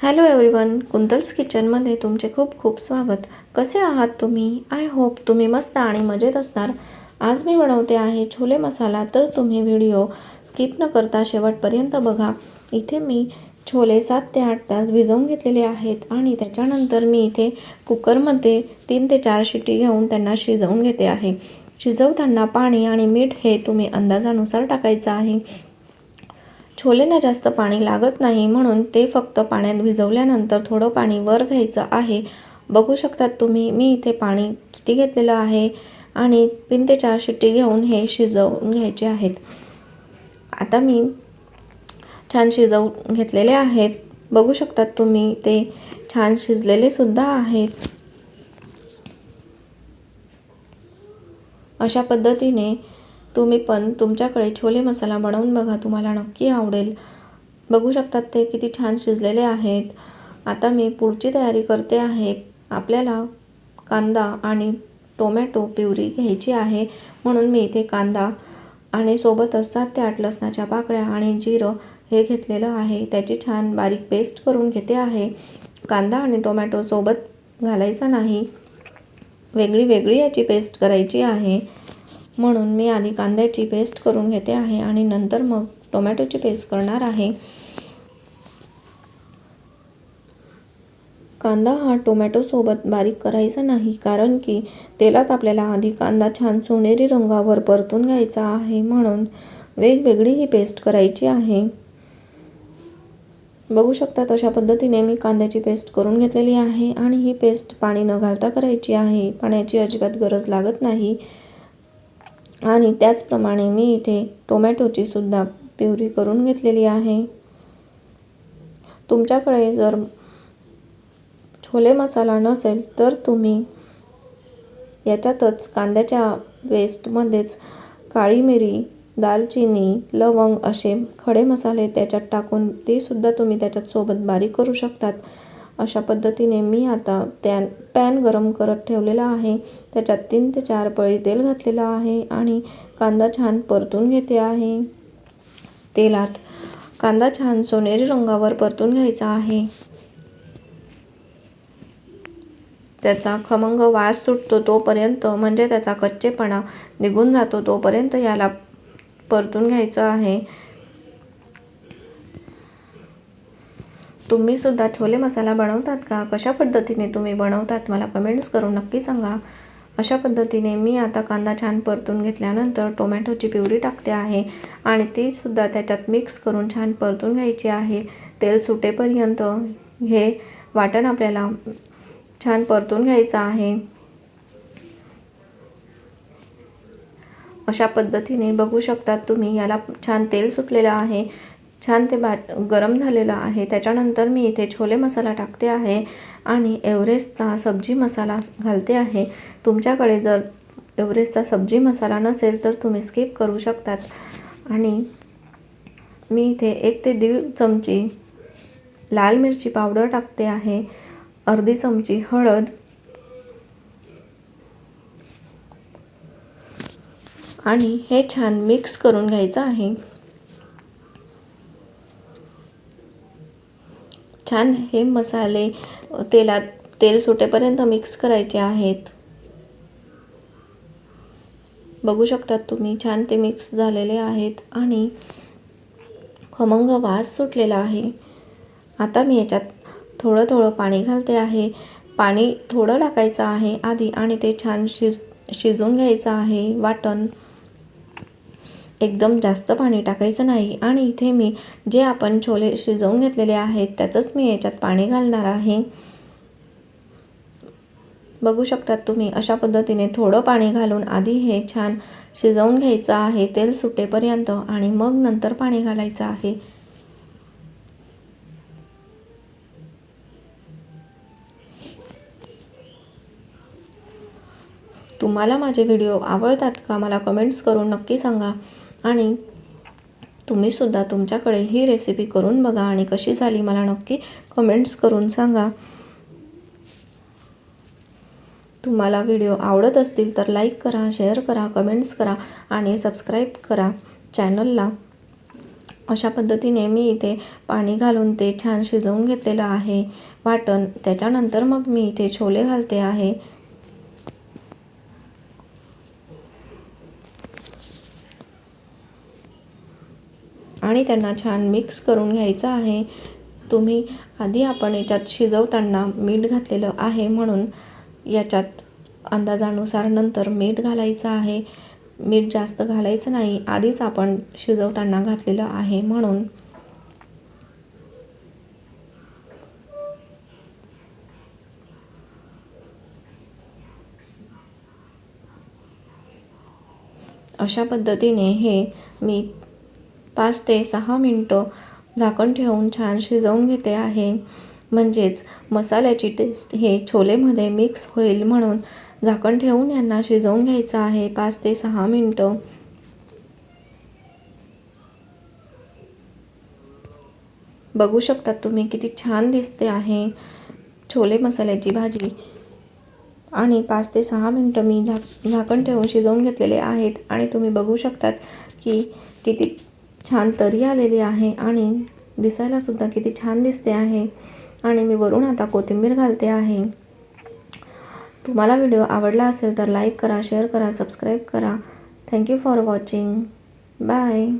Hello everyone कुंतल्स किचनमध्ये तुमचे खूप खूप स्वागत. कसे आहात तुम्ही? आय होप तुम्ही मस्त आणि मजेत असणार. आज मी बनवते आहे छोले मसाला तर तुम्ही व्हिडिओ स्किप न करता शेवटपर्यंत बघा. इथे मी छोले सात ते आठ तास भिजवून घेतलेले आहेत आणि त्याच्यानंतर मी इथे कुकरमध्ये तीन ते चार शिटी घेऊन त्यांना शिजवून घेते आहे. शिजवताना पाणी आणि मीठ हे तुम्ही अंदाजानुसार टाकायचं आहे. छोलेना जास्त पाणी लागत नाही म्हणून ते फक्त पाण्यात भिजवल्यानंतर थोडं पाणी वर घ्यायचं आहे. बघू शकतात तुम्ही मी इथे पाणी किती घेतलेलं आहे आणि तीन ते चार शिट्टी घेऊन हे शिजवून घ्यायचे आहेत. आता मी छान शिजवून घेतलेले आहेत. बघू शकतात तुम्ही ते छान शिजलेले सुद्धा आहेत. अशा पद्धतीने तुम्ही पण तुमच्याकडे छोले मसाला बनवून बघा तुम्हाला नक्की आवडेल. बघू शकतात ते किती छान शिजलेले आहेत. आता मी पुढची तयारी करते आहे. आपल्याला कांदा आणि टोमॅटो प्युरी घ्यायची आहे म्हणून मी इथे कांदा आणि सोबतच सात ते आठ लसणाच्या पाकळ्या आणि जिरं हे घेतलेलं आहे. त्याची छान बारीक पेस्ट करून घेते आहे. कांदा आणि टोमॅटो सोबत घालायचा नाही. वेगळी वेगळी याची पेस्ट करायची आहे. म्हणून मी आधी कांद्याची पेस्ट करून घेते आहे आणि नंतर मग टोमॅटोची पेस्ट करणार आहे. कांदा हा टोमॅटोसोबत बारीक करायचा नाही कारण की तेलात आपल्याला आधी कांदा छान सोनेरी रंगावर परतून घ्यायचा आहे म्हणून वेगवेगळी ही पेस्ट करायची आहे. बघू शकता तशा पद्धतीने मी कांद्याची पेस्ट करून घेतलेली आहे आणि ही पेस्ट पाणी न घालता करायची आहे. पाण्याची अजिबात गरज लागत नाही. आणि त्याचप्रमाणे मी इथे टोमॅटोची सुद्धा प्युरी करून घेतलेली आहे. तुमच्याकडे जर छोले मसाला नसेल तर तुम्ही याच्यातच कांद्याच्या पेस्टमध्येच काळी मिरी दालचिनी लवंग असे खडे मसाले त्याच्यात टाकून ते सुद्धा तुम्ही त्याच्यात सोबत बारीक करू शकतात. अशा पद्धतीने मी आता त्या पॅन गरम करत ठेवलेला आहे. त्याच्यात तीन ते चार पळी तेल घातलेलं आहे आणि कांदा छान परतून घेते आहे. तेलात कांदा छान सोनेरी रंगावर परतून घ्यायचा आहे. त्याचा खमंग वास सुटतो तोपर्यंत म्हणजे त्याचा कच्चेपणा निघून जातो तोपर्यंत याला परतून घ्यायचं आहे. तुम्ही सुद्धा छोले मसाला बनवतात का? कशा पद्धतीने तुम्ही बनवतात? मला कमेंट्स करून नक्की सांगा. अशा पद्धतीने मी आता कांदा छान परतून घेतल्यानंतर टोमॅटोची प्युरी टाकते आहे आणि ती सुद्धा त्याच्यात मिक्स करून छान परतून घ्यायची आहे. तेल सुटेपर्यंत हे वाटण आपल्याला छान परतून घ्यायचं आहे. अशा पद्धतीने बघू शकतात तुम्ही याला छान तेल सुटलेलं आहे. छान ते भा गरम झालेलं आहे. त्याच्यानंतर मी इथे छोले मसाला टाकते आहे आणि एव्हरेस्टचा सब्जी मसाला घालते आहे. तुमच्याकडे जर एव्हरेस्टचा सब्जी मसाला नसेल तर तुम्ही स्किप करू शकतात. आणि मी इथे एक ते दीड चमची लाल मिरची पावडर टाकते आहे. अर्धी चमची हळद आणि हे छान मिक्स करून घ्यायचं आहे. छान हे मसाले तेलात तेल सुटेपर्यंत मिक्स करायचे आहेत. बघू शकतात तुम्ही छान ते मिक्स झालेले आहेत आणि खमंग वास सुटलेला आहे. आता मी याच्यात थोडं थोडं पाणी घालते आहे. पाणी थोडं टाकायचं आहे आधी आणि ते छान शिज शिजून घ्यायचं आहे वाटण. एकदम जास्त पाणी टाकायचं नाही. आणि इथे मी जे आपण छोले शिजवून घेतलेले आहेत त्याचंच मी याच्यात पाणी घालणार आहे. बघू शकतात तुम्ही अशा पद्धतीने थोडं पाणी घालून आधी हे छान शिजवून घ्यायचं आहे तेल सुटेपर्यंत आणि मग नंतर पाणी घालायचं आहे. तुम्हाला माझे व्हिडिओ आवडतात का मला कमेंट्स करून नक्की सांगा. आणि तुम्हीसुद्धा तुमच्याकडे ही रेसिपी करून बघा आणि कशी झाली मला नक्की कमेंट्स करून सांगा. तुम्हाला व्हिडिओ आवडत असतील तर लाईक करा शेअर करा कमेंट्स करा आणि सबस्क्राईब करा चॅनलला अशा पद्धतीने मी इथे पाणी घालून ते छान शिजवून घेतलेलं आहे. वाटण त्याच्यानंतर मग मी इथे छोले घालते आहे. आणि त्यांना छान मिक्स करून घ्यायचं आहे. तुम्ही आधी आपण याच्यात शिजवताना मीठ घातलेलं आहे म्हणून याच्यात अंदाजानुसार नंतर मीठ घालायचं आहे. मीठ जास्त घालायचं नाही आधीच आपण शिजवताना घातलेलं आहे म्हणून. अशा पद्धतीने हे मी पाच ते सहा मिनटं झाकण ठेवून छान शिजवून घेते आहे. म्हणजेच मसाल्याची टेस्ट हे छोलेमध्ये मिक्स होईल म्हणून झाकण ठेवून यांना शिजवून घ्यायचं आहे. पाच ते सहा मिनटं. बघू शकतात तुम्ही किती छान दिसते आहे छोले मसाल्याची भाजी. आणि पाच ते सहा मिनटं मी झाक झाकण ठेवून शिजवून घेतलेले आहेत. आणि तुम्ही बघू शकतात की किती छान तरी आलेली आहे आणि दिसायलासुद्धा किती छान दिसते आहे. आणि मी वरून आता कोथिंबीर घालते आहे. तुम्हाला व्हिडिओ आवडला असेल तर लाईक करा शेअर करा सबस्क्राईब करा. Thank you for watching. Bye.